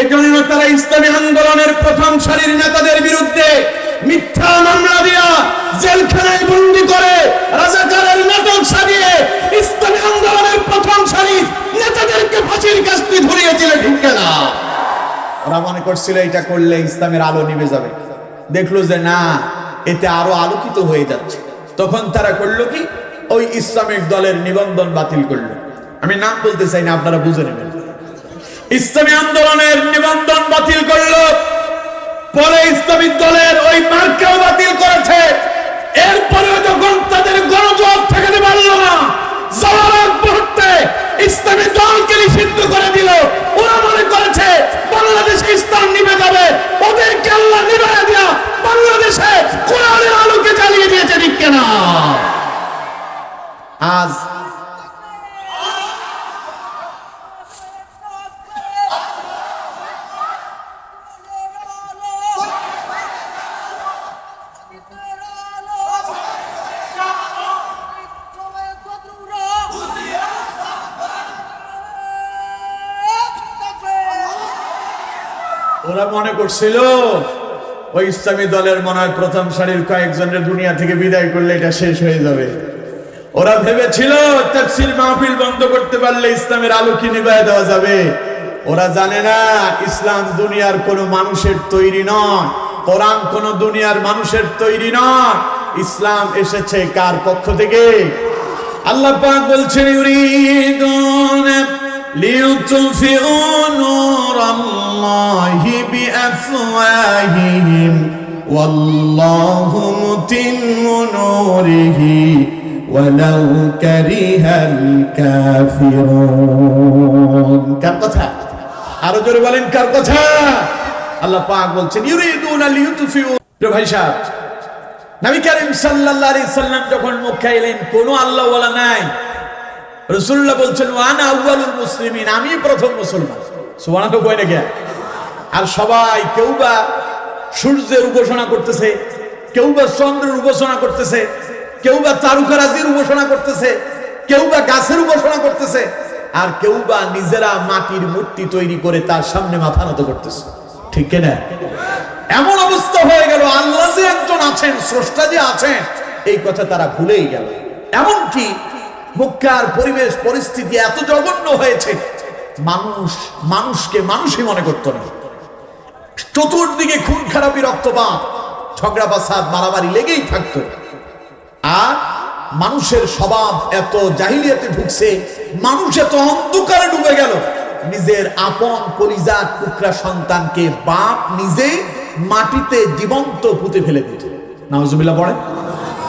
এই জন্য তারা ইসলামী আন্দোলনের প্রথম সারির নেতাদের বিরুদ্ধে মিথ্যা মামলা দিয়া জেলখানায় বন্দি করে রাজাকারের নাটক সাজিয়ে ইসলামী আন্দোলনের প্রথম সারির নেতাদেরকে ফাঁসির কাস্তি ধরিয়েছিল, ঠিক না ওরা মনে করছিল এটা করলে ইসলামের আলো নিভে যাবে। দেখল যে না, এতে আরও আলোকিত হয়ে যাচ্ছে। তখন তারা করল কি? ওই ইসলামিক দলের নিবন্ধন বাতিল করল। আমি নাম বলতে চাই না, আপনারা বুঝে নেবেন। ইসলামী আন্দোলনের নিবন্ধন বাতিল করল। পরে ইসলামী দলের ওই মার্কাও বাতিল করেছে। এরপরেও যখন তাদের গণজোয়ার ঠেকাতে পারল না ইসলামী করছিল ওই ইসলামী দলের মনে হয় প্রথম সারির কয়েকজনের দুনিয়া থেকে বিদায় করলে এটা শেষ হয়ে যাবে। ওরা ভেবেছিল তাফসীর মাহফিল বন্ধ করতে পারলে ইসলামের আলো কি নিভায় দেওয়া যাবে। ওরা জানে না ইসলাম দুনিয়ার কোনো মানুষের তৈরি নয়, কোরআন কোন দুনিয়ার মানুষের তৈরি নয়। ইসলাম এসেছে কার পক্ষ থেকে? আল্লাহ পাক বলছেন, ইউরিদুন লিইউতফিউ নূরাল্লাহি বিআফওয়াহিহিম ওয়াল্লাহু মুতিম্মু নূরিহি ওয়ালাউ কারিহাল কাফিরুন কার কথা? আরও জোরে বলেন, কার কথা? আল্লাহ পাক বলছেন, ইউরিদুন লিইউতফিউ প্রিয় ভাই সাহেব, নবী করিম সাল্লাল্লাহু আলাইহি সাল্লাম যখন মক্কা এলেন, কোন আল্লাহ ওয়ালা নাই। রাসূলুল্লাহ বলছেন, ওয়ানা আউয়ালুল মুসলিমিন। আমি প্রথম মুসলমান। সুবহানাল্লাহ কই না গিয়া আর সবাই কেউ বা সূর্যের উপাসনা করতেছে কেউ বা চন্দ্রের উপাসনা করতেছে কেউ বা তারকারাজির উপাসনা করতেছে কেউ বা গাছের উপাসনা করতেছে, আর কেউ বা নিজেরা মাটির মূর্তি তৈরি করে তার সামনে মাথা নত করতেছে। ঠিক কিনা? এমন অবস্থা হয়ে গেল, আল্লাহ যে একজন আছেন, স্রষ্টা যে আছেন, এই কথা তারা ভুলেই গেল। এমনকি মক্কার পরিবেশ, পরিস্থিতি এত জঘন্য হয়েছে, মানুষ, মানুষকে মানুষই মনে করতো না। চতুর্দিকে খুন খারাপি, রক্তপাত, ঝগড়া বাসাদ মারামারি লেগেই থাকতো। আর মানুষের স্বভাব এত জাহিলিয়াতে ঢুকছে, মানুষ এত অন্ধকারে ডুবে গেল। নিজের আপন পরিজাত টুকরা সন্তানকে বাপ নিজে মাটিতে জীবন্ত পুঁতে ফেলে দিত নাউজুবিল্লাহ পড়ে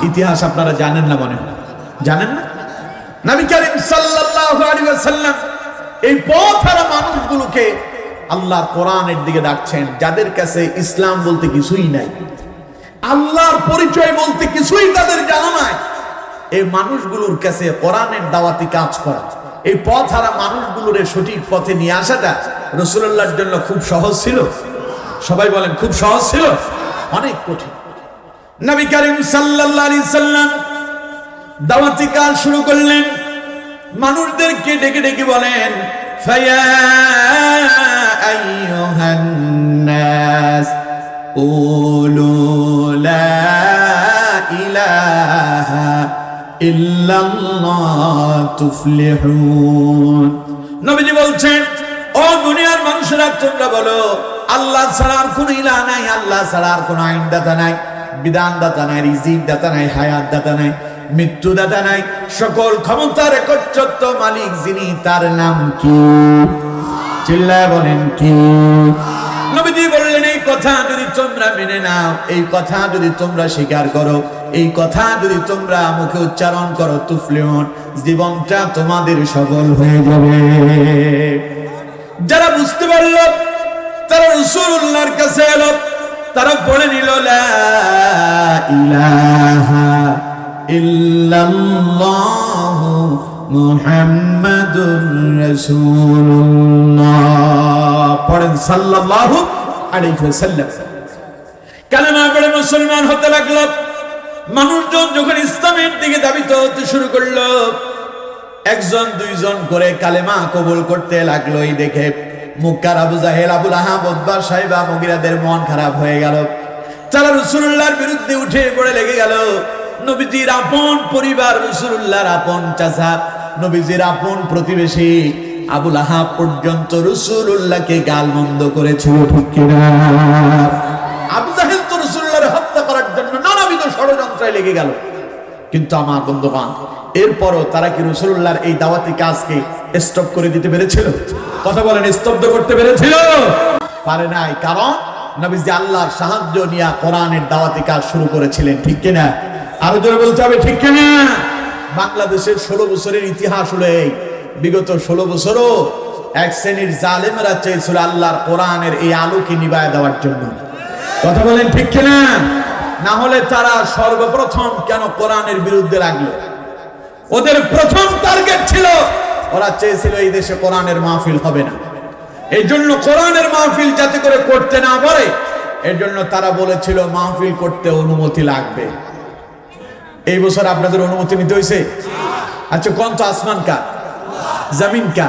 ইতিহাস আপনারা জানেন না মনে হয়? জানেন না? নবী করিম সাল্লাল্লাহু আলাইহি ওয়াসাল্লাম এই পথহারা মানুষগুলোকে আল্লাহর কোরআনের দিকে ডাকছেন, যাদের কাছে ইসলাম বলতে কিছুই নাই। আল্লাহর পরিচয় বলতে কিছুই তাদের জানা নাই। এই মানুষগুলোর কাছে কোরআনের দাওয়াতি কাজ করা, এই পথ হারা মানুষগুলোর সঠিক পথে নিয়ে আসাটা রসুল্লাহর জন্য খুব সহজ ছিল। সবাই বলেন, খুব সহজ ছিল? অনেক কঠিন। নবী করিম সাল্লাল্লাহু আলাইহি সাল্লাম দাওয়াতি কাজ শুরু করলেন। মানুষদেরকে ডেকে ডেকে বলেন নবীজি বলছেন, ও দুনিয়ার মানুষেরা, তোমরা বলো, আল্লাহ ছাড়া আর কোন ইলা নাই, আল্লাহ ছাড়া আর কোন আইন দাতা নাই বিধান দাতা নাই রিজিক দাতা নাই হায়াত দাতা নাই। মৃত্যু দাতা নাই, সকল ক্ষমতার একচ্ছত্ব মালিক যিনি তার নাম কি? চিল্লায় বলেন কি? নবীজি বললেন, এই কথা যদি তোমরা মেনে নাও, এই কথা যদি তোমরা স্বীকার করো, এই কথা যদি তোমরা মুখে উচ্চারণ করো তুফলিয়ন জীবনটা তোমাদের সফল হয়ে যাবে। যারা বুঝতে পারল, তারা রসুল্লাহর কাছে এলো, তারা পড়ে নিল, লা ইলাহা ইল্লাল্লাহু মুহাম্মাদুর রাসূলুল্লাহ। পড়েন সাল্লাল্লাহু আলাইহি ওয়াসাল্লাম। কালেমা পড়ে মুসলমান হতে লাগল। মানুষজন যখন ইসলামের দিকে দাবিত হতে শুরু করল, একজন, দুইজন করে কালেমা কবুল করতে লাগল এই দেখে মুক্কার আবু জাহেল, আবুল আহাব উদ্বার সাহেবা, মগিরাদের মন খারাপ হয়ে গেল। তারা রসুল্লাহর বিরুদ্ধে উঠে পড়ে লেগে গেল। নবীজির আপন পরিবার রসুল্লাহর আপন চাচা, নবীজির আপন প্রতিবেশী আবুল আহাব পর্যন্ত রসুল্লাহকে গালমন্দ করেছিল, ঠিক আল্লাহর সাহায্য নিয়ে কোরআনের দাওয়াতি কাজ শুরু করেছিলেন, ঠিক কিনা? আরও জোরে বলতে হবে, ঠিক কিনা? বাংলাদেশের ষোলো বছরের ইতিহাস হলো এই। বিগত ষোলো বছরও এক শ্রেণির জালেমেরা চেয়েছিল আল্লাহর কোরআনের এই আলোকে নিবায় দেওয়ার জন্য। কথা বলেন, ঠিক কিনা? না হলে তারা সর্বপ্রথম কেন কোরআনের বিরুদ্ধে লাগল? ওদের প্রথম টার্গেট ছিল, ওরা চেয়েছিল এই দেশে কোরআনের মাহফিল হবে না। এই জন্য কোরআনের মাহফিল যাতে করে করতে না পারে এর জন্য তারা বলেছিল মাহফিল করতে অনুমতি লাগবে। এই বছর আপনাদের অনুমতি নিতে হয়েছে আচ্ছা কোন তো আসমান কা জামিন কা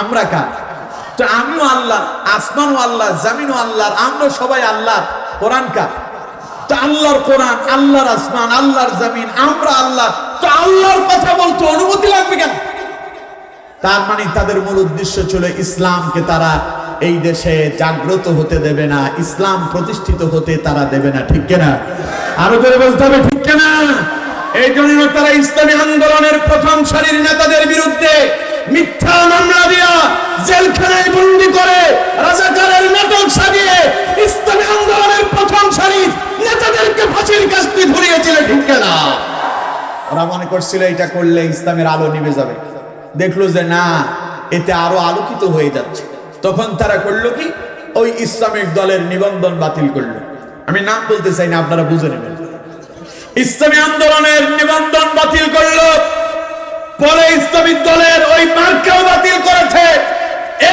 আমরা কা তো আমিও আল্লাহ, আসমানও আল্লাহ, জমিনও আল্লাহ আমরা সবাই আল্লাহ। কোরআন কা তো আল্লাহর কোরআন, আল্লাহর আসমান, আল্লাহর জামিন, আমরা আল্লাহ। তো আল্লাহর কথা বলতে অনুমতি লাগবে কেন? তার মানে তাদের মূল উদ্দেশ্য ছিল ইসলামকে তারা এই দেশে জাগ্রত হতে দেবে না, ইসলাম প্রতিষ্ঠিত হতে তারা দেবে না, ঠিক কিনা? আরও করে বলতে হবে, ঠিক কিনা? এই জন্য তারা ইসলামী আন্দোলনের প্রথম সারির নেতাদের বিরুদ্ধে মিথ্যা মামলা দিয়া জেলখানায় বন্দি করে রাজাকারের নাটক সাজিয়ে ইসলামী আন্দোলনের প্রথম সারির নেতাদেরকে ফাঁসির কাস্তি ধরিয়েছিল, ঠিক কিনা? ওরা মনে করছিল এটা করলে ইসলামের আলো নিভে যাবে। দেখল যে না, এতে আরও আলোকিত হয়ে যাচ্ছে। তখন তারা করল কি? ওই ইসলামিক দলের নিবন্ধন বাতিল করল। আমি নাম বলতে চাই না, আপনারা বুঝে নেবেন। ইসলামী আন্দোলনের নিবন্ধন বাতিল করল। পরে ইসলামিক দলের ওই মার্কেও বাতিল করেছে।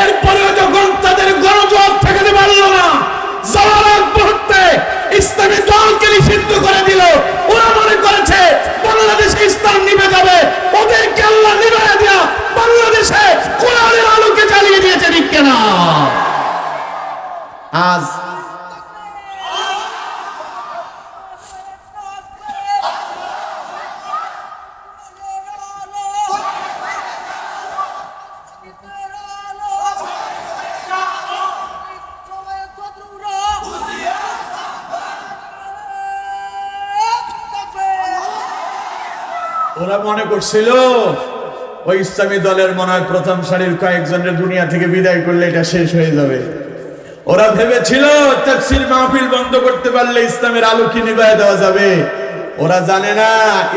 এরপরেও যখন তাদের গণজবাব ঠেকাতে পারল না ইসলামী করে মনে করেছে ইসলাম জ্বালিয়ে দিয়েছে আজ ওরা মনে করছিল? ওই ইসলামী দলের মনে হয় প্রথম সারির কয়েকজনের দুনিয়া থেকে বিদায় করলে এটা শেষ হয়ে যাবে। ওরা ভেবেছিল তাফসীর মাহফিল বন্ধ করতে পারলে ইসলামের আলো কি নিভায় দেওয়া যাবে। ওরা জানে না,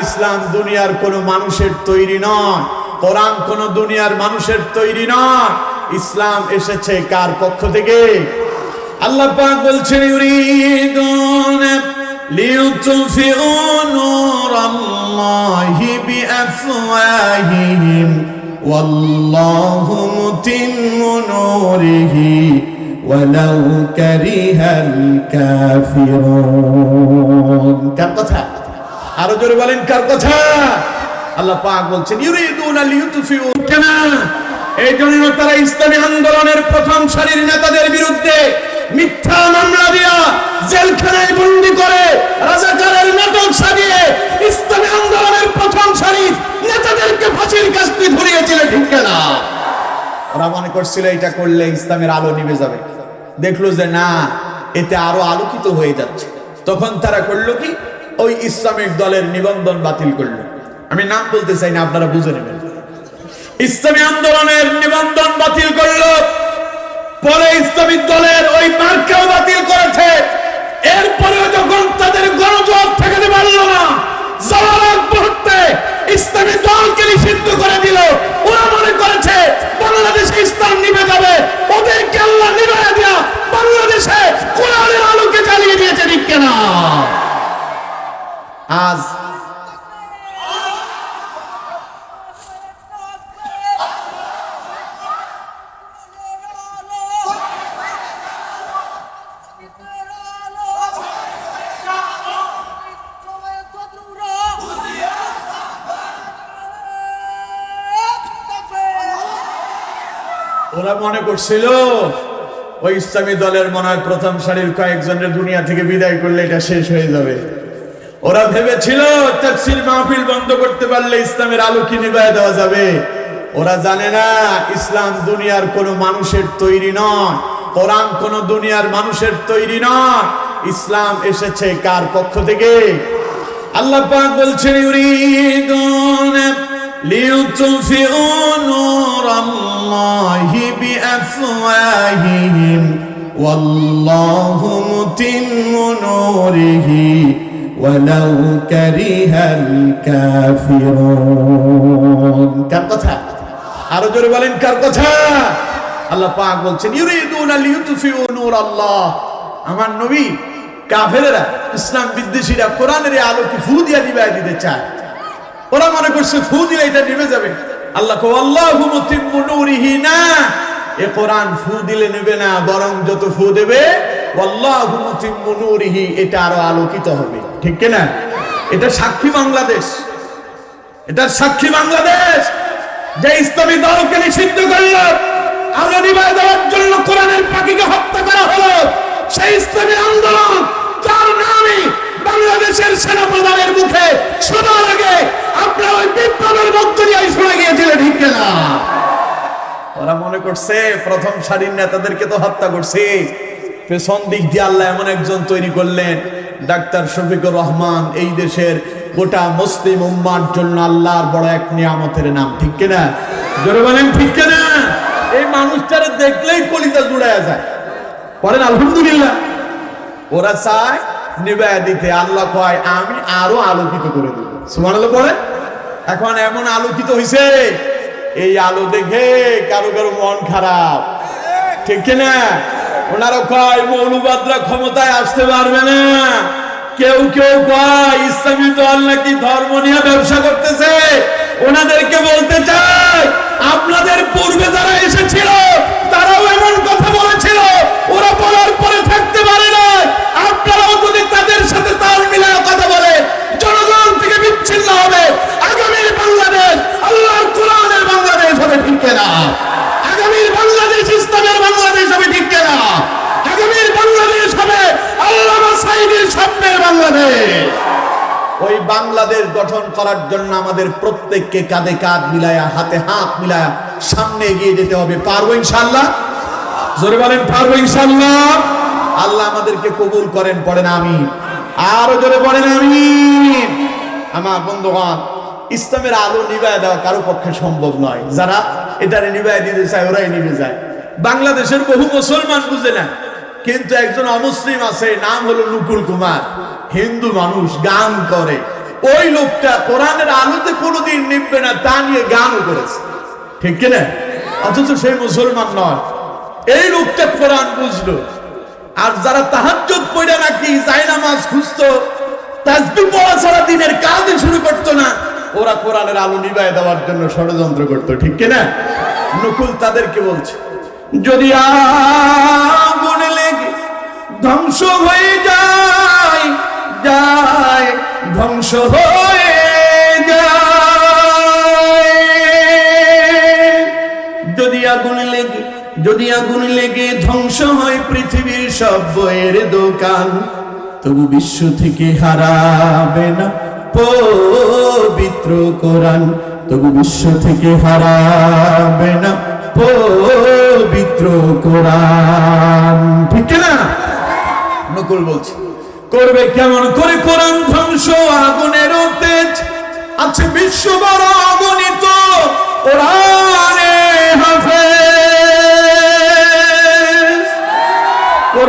ইসলাম দুনিয়ার কোনো মানুষের তৈরি নয়, কোরআন কোন দুনিয়ার মানুষের তৈরি নয়। ইসলাম এসেছে কার পক্ষ থেকে? আল্লাহ পাক বলছেন, ইউরিদুন লিইউতফিউ নূরাল্লাহি বিআফওয়াহিহিম ওয়াল্লাহু মুতিম্মু নূরিহি ওয়ালাউ কারিহাল কাফিরুন কার কথা? আরও জোরে বলেন, কার কথা? আল্লাহ পাক বলছেন, ইউরিদুন লিইউতফিউ কেন? এই জন্য তারা ইসলামী আন্দোলনের প্রথম সারির নেতাদের বিরুদ্ধে মিথ্যা মামলা দিয়া জেলখানায় বন্দি করে রাজাকারের নাটক সাজিয়ে ইসলামী আন্দোলনের প্রথম সারির নেতাদেরকে ফাঁসির কাস্তি ধরিয়েছিল, ঠিক না ওরা মনে করছিল এটা করলে ইসলামের আলো নিভে যাবে। দেখল যে না, এতে আরও আলোকিত হয়ে যাচ্ছে। তখন তারা করল কি? ওই ইসলামিক দলের নিবন্ধন বাতিল করল। আমি নাম বলতে চাই না, আপনারা বুঝে নেবেন। ইসলামী আন্দোলনের নিবন্ধন বাতিল করল। পরে ইসলামিক দলের ওই মার্কেও বাতিল করেছে। এরপরেও যখন তাদের গণজবাব ঠেকাতে পারল না করে দিল। ওরা মনে করেছে, বাংলাদেশে যাবে। বাংলাদেশে আলোকে জ্বালিয়ে দিয়েছে আজ ওরা মনে করছিল, ওই ইসলামী দলের মনে হয় প্রথম সারির কয়েকজনের দুনিয়া থেকে বিদায় করলে এটা শেষ হয়ে যাবে। ওরা ভেবেছিল, তাফসীর মাহফিল বন্ধ করতে পারলে ইসলামের আলো কি নিভায় দেওয়া যাবে। ওরা জানে না, ইসলাম দুনিয়ার কোনো মানুষের তৈরি নয়, কোরআন কোন দুনিয়ার মানুষের তৈরি নয়। ইসলাম এসেছে কার পক্ষ থেকে? আল্লাহ পাক বলছেন, ইউরিদুন লিইউতফিউ নূরাল্লাহি বিআফওয়াহিহিম ওয়াল্লাহু মুতিম্মু নূরিহি ওয়ালাউ কারিহাল কাফিরুন কার কথা? আরও জোরে বলেন, কার কথা? আল্লাহ পাক বলছেন, ইউরিদুনা লিইউতফিউ নূরাল্লাহ। আমার নবী কাফেরেরা, ইসলাম বিদ্বেষীরা কোরআনের আলোকে ফু দিয়া নিবাই দিতে চায়। ওরা মনে করছে, ফু দিলে এটা নেমে যাবে। আল্লাহ কো আল্লাহু মুতিম্মু নূরিহি না। এ কোরআন ফু দিলে নেবে না, বরং যত ফু দেবে আল্লাহু মুতিম্মু নূরিহি, এটা আরও আলোকিত হবে। ঠিক কি না এটা সাক্ষী বাংলাদেশ। এটা সাক্ষী বাংলাদেশ। যে ইসলামী দলকে নিষিদ্ধ করল আলো নিবাই দেওয়ার জন্য কোরআনের পাখিকে হত্যা করা হলো। সেই ইসলামী আন্দোলন, যার নামে বাংলাদেশের সেনাপ্রধানের মুখে শোনার আগে ঠিক না ওরা মনে করছে, প্রথম নেতাদেরকে তো হত্যা করছে। আল্লাহ এমন একজন তৈরি করলেন, ডাক্তার শফিকুর রহমান, এই দেশের গোটা মুসলিম উম্মার জন্য আল্লাহর বড় এক নিয়ামতের নাম, ঠিক কিনা? জোরে বলেন, ঠিক কিনা? এই মানুষটারে দেখলেই কলিজা জুড়ায় যায়। পরেন আলহামদুলিল্লাহ। ওরা চায় নিবায় দিতে আল্লাহ কয়, আমি আরও আলোকিত করে দেব। সুমান পরে এখন এমন আলোকিত হইছে, এই আলো দেখে কারও কারও মন খারাপ। ঠিক কিনা ওনারা কয়, মৌলবাদরা ক্ষমতায় আসতে পারবে না। কেউ কেউ কয়, ইসলামী দল নাকি ধর্ম নিয়ে ব্যবসা করতেছে? ওনাদেরকে বলতে চাই, আপনাদের পূর্বে যারা এসেছিল, তারাও এমন কথা বলেছিল। ওরা বলার পরে থাকতে পারে আপনারাও যদি তাদের সাথে তাল মিলায় কথা বলে, জনগণ থেকে বিচ্ছিন্ন হবে। আগামীর বাংলাদেশ আল্লাহর কোরআনের বাংলাদেশ হবে ঠিক না আগামীর বাংলাদেশ ইসলামের বাংলাদেশ হবে ঠিক না আগামীর বাংলাদেশ হবে আল্লামা সাইদের স্বপ্নের বাংলাদেশ। ওই বাংলাদেশ গঠন করার জন্য আমাদের প্রত্যেককে কাঁধে কাঁধ মিলায়া, হাতে হাত মিলায়া সামনে এগিয়ে যেতে হবে। পারব ইনশাল্লাহ জোরে বলেন, পারব ইনশাল্লাহ আল্লাহ আমাদেরকে কবুল করেন, পড়েন আমি আরও জোরে পড়েন আমি আমার বন্ধুগণ, ইসলামের আলো নিভায় দেওয়া কারও পক্ষে সম্ভব নয়। যারা এটারে নিভায় দিতে চায়, ওরাই নিভে যায়। বাংলাদেশের বহু মুসলমান বুঝে না কিন্তু একজন অমুসলিম আছে, নাম হলো নুকুল কুমার। হিন্দু মানুষ, গান করে। ওই লোকটা কোরআনের আলোতে কোনোদিন নিববে না, তা নিয়ে গানও করেছে। ঠিক কিনা? অথচ সেই মুসলমান নয়। এই লোকটা কোরআন বুঝলো। আর যারা তাহাজ্জুদ পড়ে নাকি জায়নামাজ খুঁজতো পড়া দিনের শুরু না। ওরা কোরআনের আলো নিভায় দেওয়ার জন্য ষড়যন্ত্র করতো, ঠিক কিনা? নকুল তাদেরকে বলছে, যদি আগুন লেগে ধ্বংস হয়ে যায় যায় ধ্বংস হয়ে যদি আগুন লেগে ধ্বংস হয় পৃথিবীর সব বইয়ের দোকান, তবু বিশ্ব থেকে হারাবে না পবিত্র কোরআন, তবু বিশ্ব থেকে হারাবে না পবিত্র কোরআন। ঠিক না নকুল বলছে, করবে কেমন করে কোরআন ধ্বংস? আগুনের তেজ আছে বিশ্ব বড় অগণিত কোরআনে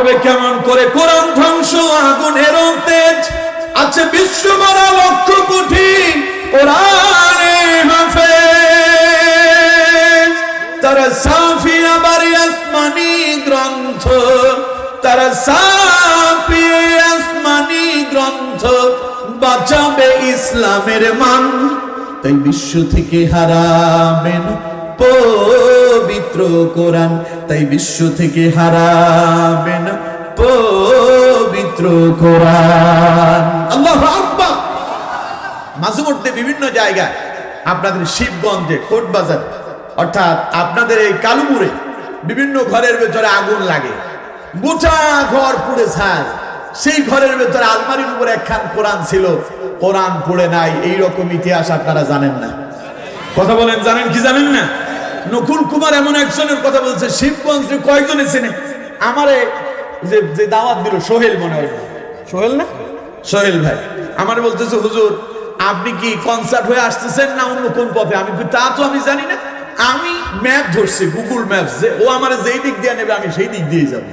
করবে কেমন করে? কোরআন ধ্বংস, আগুনের তেজ আছে বিশ্ব বড় লক্ষ কোটি কোরআনে হাফেজ। তারা সাফি আবার আসমানি গ্রন্থ। তারা সাফি আসমানি গ্রন্থ। বাঁচাবে ইসলামের মান। তাই বিশ্ব থেকে হারাবেন পবিত্র কোরআন, তাই বিশ্ব থেকে হারাবেন পবিত্র কোরআন। আল্লাহ আকবার! মাঝে মধ্যে বিভিন্ন জায়গায় আপনাদের শিবগঞ্জে, কোটবাজার, অর্থাৎ আপনাদের এই কালুপুরে বিভিন্ন ঘরের ভেতরে আগুন লাগে। গোটা ঘর পুড়ে ছায় সেই ঘরের ভেতরে আলমারির উপরে একখান কোরআন ছিল। কোরআন পড়ে নাই এই রকম ইতিহাস আপনারা জানেন না। কথা বলেন, জানেন কি জানেন না? নকুল কুমার এমন একজনের কথা বলছে শিবগঞ্জে কয়েকজনে চেনে? আমারে যে যে দাওয়াত দিল সোহেল মনে হয়। সোহেল না? সোহেল ভাই আমার বলতেছে হুজুর আপনি কি কনসার্ট হয়ে আসতেছেন না অন্য কোন পথে? আমি তা তো আমি জানি না। আমি ম্যাপ ধরছি গুগল ম্যাপ যে ও আমার যেই দিক দিয়ে নেবে আমি সেই দিক দিয়ে যাব।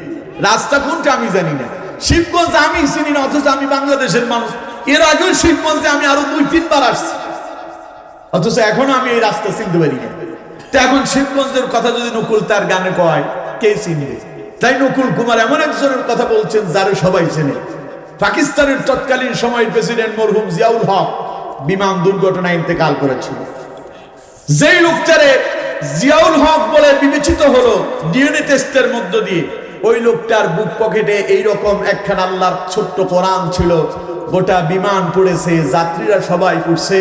রাস্তা কোনটা আমি জানি না। শিবগঞ্জ আমি চিনি না অথচ আমি বাংলাদেশের মানুষ। এর আগেও শিবগঞ্জে আমি আরও দুই তিনবার আসছি। অথচ এখনও আমি এই রাস্তা চিনতে পারি না। এখন শিবগঞ্জের কথা যদি নকুল তার গানে কয়, কে চিনবে তাই নকুল কুমার এমন একজনের কথা বলছেন যারা সবাই চেনে। পাকিস্তানের তৎকালীন সময় প্রেসিডেন্ট মরহুম জিয়াউল হক বিমান দুর্ঘটনায় ইন্তেকাল করেছিল। যেই লোকটারে জিয়াউল হক বলে বিবেচিত হলো, ডিএনএ টেস্টের মধ্য দিয়ে, ওই লোকটার বুক পকেটে এইরকম একখান আল্লাহর ছোট্ট কোরআন ছিল, গোটা বিমান পড়েছে, যাত্রীরা সবাই পড়ছে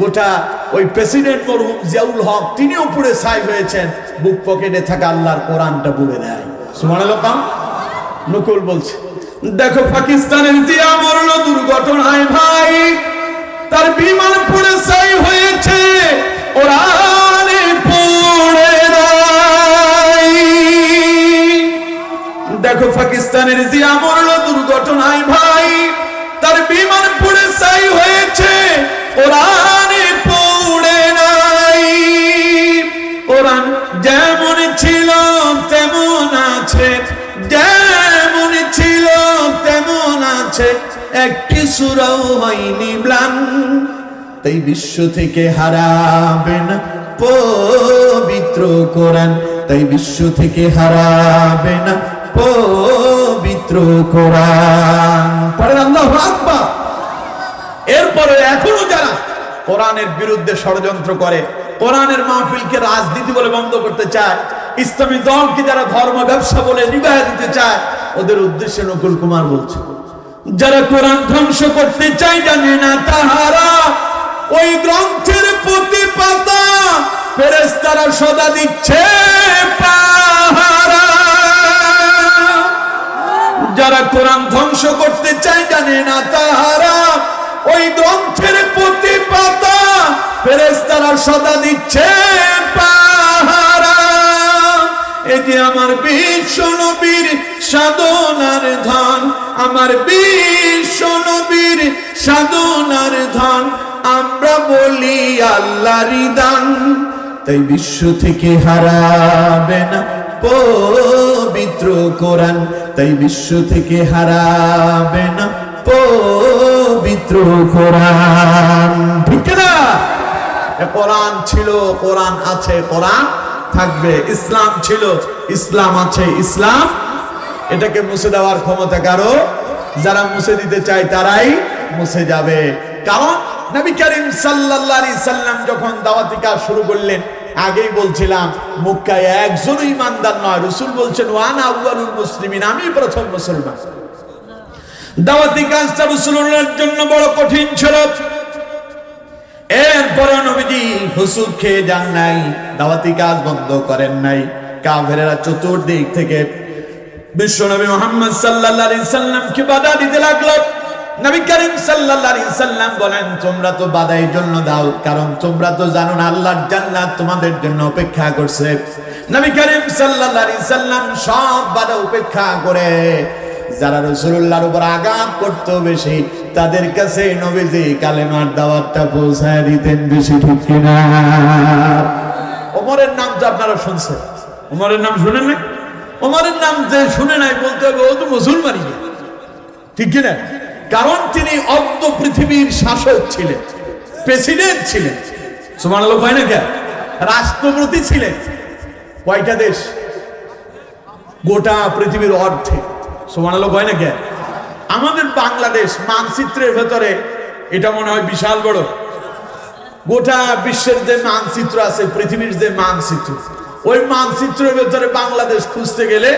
গোটা ওই প্রেসিডেন্ট মরহুম জিয়াউল হক, তিনিও পুড়ে ছাই হয়েছেন। বুক পকেটে থাকা আল্লাহর কোরআনটা পুড়ে দেয়। সুমানাল পাম নকুল বলছে, দেখো পাকিস্তানের জিয়া মরল দুর্ঘটনায় ভাই। তার বিমান পুড়ে ছাই হয়েছে, ওরা দেখো পাকিস্তানের জিয়া মরল দুর্ঘটনায় ভাই। তার বিমান পুড়ে ছাই হয়েছে ওরানে আছে, একটি সুরাও হয়নি ব্লান তাই বিশ্ব থেকে হারাবে না পবিত্র কোরআন। তাই বিশ্ব থেকে হারাবে না পবিত্র কোরআন। পড়েন আল্লাহু আকবার। এরপরে এখনও যারা কোরআনের বিরুদ্ধে ষড়যন্ত্র করে, কোরআনের মাহফিলকে রাজনীতি বলে বন্ধ করতে চায়, ইসলামী দলকে যারা ধর্ম ব্যবসা বলে নিবাহ দিতে চায়, ওদের উদ্দেশ্যে নকুল কুমার বলছে। যারা কোরআন ধ্বংস করতে চায় জানে না তাহারা। ওই গ্রন্থের প্রতি পাতা ফেরেস তারা সদা দিচ্ছে যারা কোরআন ধ্বংস করতে চায় জানে না তাহারা। ওই গ্রন্থের প্রতি পাতা ফেরেস তারা সদা দিচ্ছে পাহারা। এই যে আমার বিশ্ব নবীর সাধনার ধন, আমার বিশ্ব নবীর সাধনার ধন, আমরা বলি আল্লাহরই দান। তাই বিশ্ব থেকে হারাবে না পবিত্র কোরআন। তাই বিশ্ব থেকে হারাবে না পবিত্র কোরআন। ঠিক কোরআন ছিল, কোরআন আছে, কোরআন থাকবে। ইসলাম ছিল, ইসলাম আছে, ইসলাম এটাকে মুছে দেওয়ার ক্ষমতা কারও? যারা মুছে দিতে চায় তারাই মুছে যাবে। কারণ নবী করিম সাল্লাল্লাহু সাল্লাম যখন দাওয়াতি কাজ শুরু করলেন, আগেই বলছিলাম, মক্কায় একজনই ইমানদার নয়। রাসূল বলছেন, ওয়ান আউয়ালুল মুসলিমিন আমি প্রথম মুসলমান। দাওয়াতি কাজটা রাসূলের জন্য বড় কঠিন ছিল। এরপরে নবীজি হুসুক খেয়ে যান নাই, দাওয়াতি কাজ বন্ধ করেন নাই। কাফেরেরা চতুর্দিক থেকে বিশ্বনবী মোহাম্মদ সাল্লাল্লাহু আলাইহি বাধা দিতে লাগল? যারা আঘাত বেশি, তাদের কাছে নবীজি কালেমার দাওয়াতটা পৌঁছায় দিতেন বেশি, ঠিক কিনা? ওমরের নাম তো আপনারা শুনছেন। ওমরের নাম শুনেন না ওমরের নাম যে শুনে নাই বলতে হবে, ও তো মুসলমানই। ঠিক কিনা? কারণ তিনি অর্ধ পৃথিবীর শাসক ছিলেন, প্রেসিডেন্ট ছিলেন। সমান লোক হয় না কেন রাষ্ট্রপতি ছিলেন। কয়টা দেশ? গোটা পৃথিবীর অর্ধে সমান লোক হয় না কেন আমাদের বাংলাদেশ মানচিত্রের ভেতরে এটা মনে হয় বিশাল বড়। গোটা বিশ্বের যে মানচিত্র আছে, পৃথিবীর যে মানচিত্র ওই মানচিত্রের ভেতরে বাংলাদেশ খুঁজতে গেলে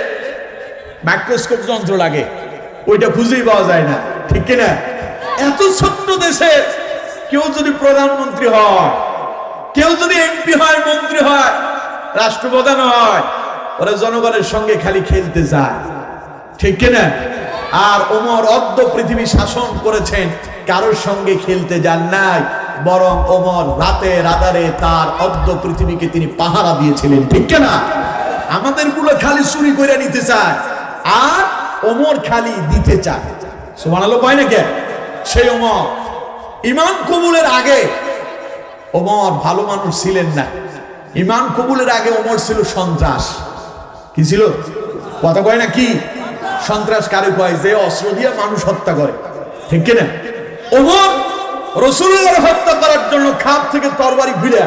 মাইক্রোস্কোপ যন্ত্র লাগে। ওইটা খুঁজেই পাওয়া যায় না। ঠিক কিনা? এত ছোট্ট দেশে কেউ যদি প্রধানমন্ত্রী হয়, কেউ যদি এমপি হয়, মন্ত্রী হয়, রাষ্ট্রপ্রধান হয়, ওরা জনগণের সঙ্গে খালি খেলতে যায় ঠিক কিনা? আর ওমর অর্ধ পৃথিবী শাসন করেছেন, কারোর সঙ্গে খেলতে যান নাই। বরং ওমর রাতে রাদারে তার অর্ধ পৃথিবীকে তিনি পাহারা দিয়েছিলেন, ঠিক কিনা? আমাদেরগুলো খালি চুরি করে নিতে চায়, আর ওমর খালি দিতে চায়। সুবহানাল্লাহ কয় না কে? সেই ওমর। ইমান কবুলের আগে ওমর ভালো মানুষ ছিলেন না। ইমান কবুলের আগে ওমর ছিল সন্ত্রাস। কি ছিল? কথা কয় না কি? সন্ত্রাস কারে কয়? যে অস্ত্র দিয়ে মানুষ হত্যা করে। ঠিক কিনা? ওমর রসুল্লাহর হত্যা করার জন্য খাপ থেকে তরবারি ঘুরে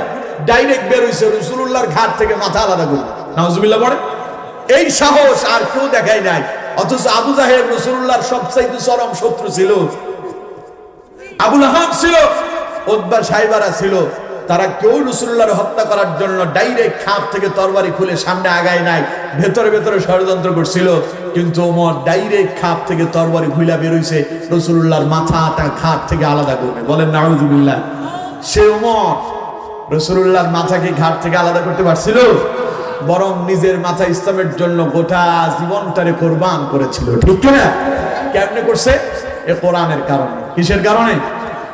ডাইরেক্ট বের হয়েছে রসুল্লাহর ঘাট থেকে মাথা আলাদা করে। নাউজুবিল্লাহ পড়ে। এই সাহস আর কেউ দেখায় নাই অথচ আবু জাহেব রসুল্লাহর সবচাইতে চরম শত্রু ছিল। আবুল আহাব ছিল ওদ্বা সাহেবারা ছিল তারা কেউ রসুল্লাহর হত্যা করার জন্য ডাইরেক্ট খাপ থেকে তরবারি খুলে সামনে আগায় নাই, ভেতরে ভেতরে ষড়যন্ত্র করছিল। কিন্তু ওমর ডাইরেক্ট খাপ থেকে তরবারি খুলে বেরোইছে রসুল্লাহর মাথাটা ঘাট থেকে আলাদা করবে। বলেন, নাউজুবিল্লাহ। সে ওমর রসুল্লাহর মাথাকে ঘাট থেকে আলাদা করতে পারছিল, বরং নিজের মাথা ইসলামের জন্য গোটা জীবনটারে কোরবান করেছিল। ঠিক না কেমনে করছে? এ কোরআনের কারণে। কিসের কারণে?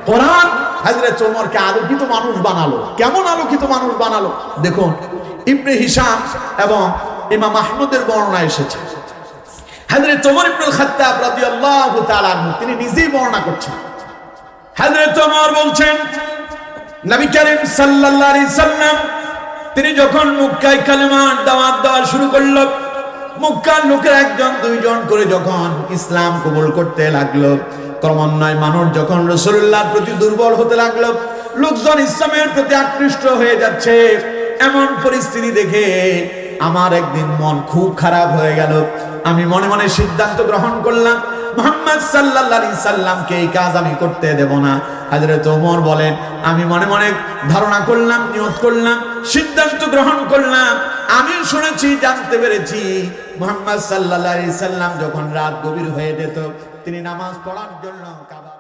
কোরআন হাজরত ওমরকে আলোকিত মানুষ বানালো। কেমন আলোকিত মানুষ বানালো? দেখুন, ইবনে হিসাম এবং ইমাম মাহমুদের বর্ণনা এসেছে। হাজরত ওমর ইবনুল খাত্তাব রাদিয়াল্লাহু তাআলা তিনি নিজেই বর্ণনা করছেন। হাজরত ওমর বলছেন, নবী করিম সাল্লাল্লাহু আলাইহি সাল্লাম, তিনি যখন মক্কায় কালেমার দাওয়াত দেওয়া শুরু করল, মক্কার লোকের একজন, দুইজন করে যখন ইসলাম কবুল করতে লাগল ক্রমান্বয়ে মানুষ যখন রসুল্লাহর প্রতি দুর্বল হতে লাগল, লোকজন ইসলামের প্রতি আকৃষ্ট হয়ে যাচ্ছে। এমন পরিস্থিতি দেখে আমার একদিন মন খুব খারাপ হয়ে গেল। আমি মনে মনে সিদ্ধান্ত গ্রহণ করলাম, মোহাম্মদ আলাইহি সাল্লামকে এই কাজ আমি করতে দেব না। হযরত ওমর বলেন, আমি মনে মনে ধারণা করলাম, নিয়ত করলাম, সিদ্ধান্ত গ্রহণ করলাম। আমি শুনেছি, জানতে পেরেছি। মোহাম্মদ আলাইহি সাল্লাম যখন রাত গভীর হয়ে যেত তিনি নামাজ পড়ার জন্য কাবা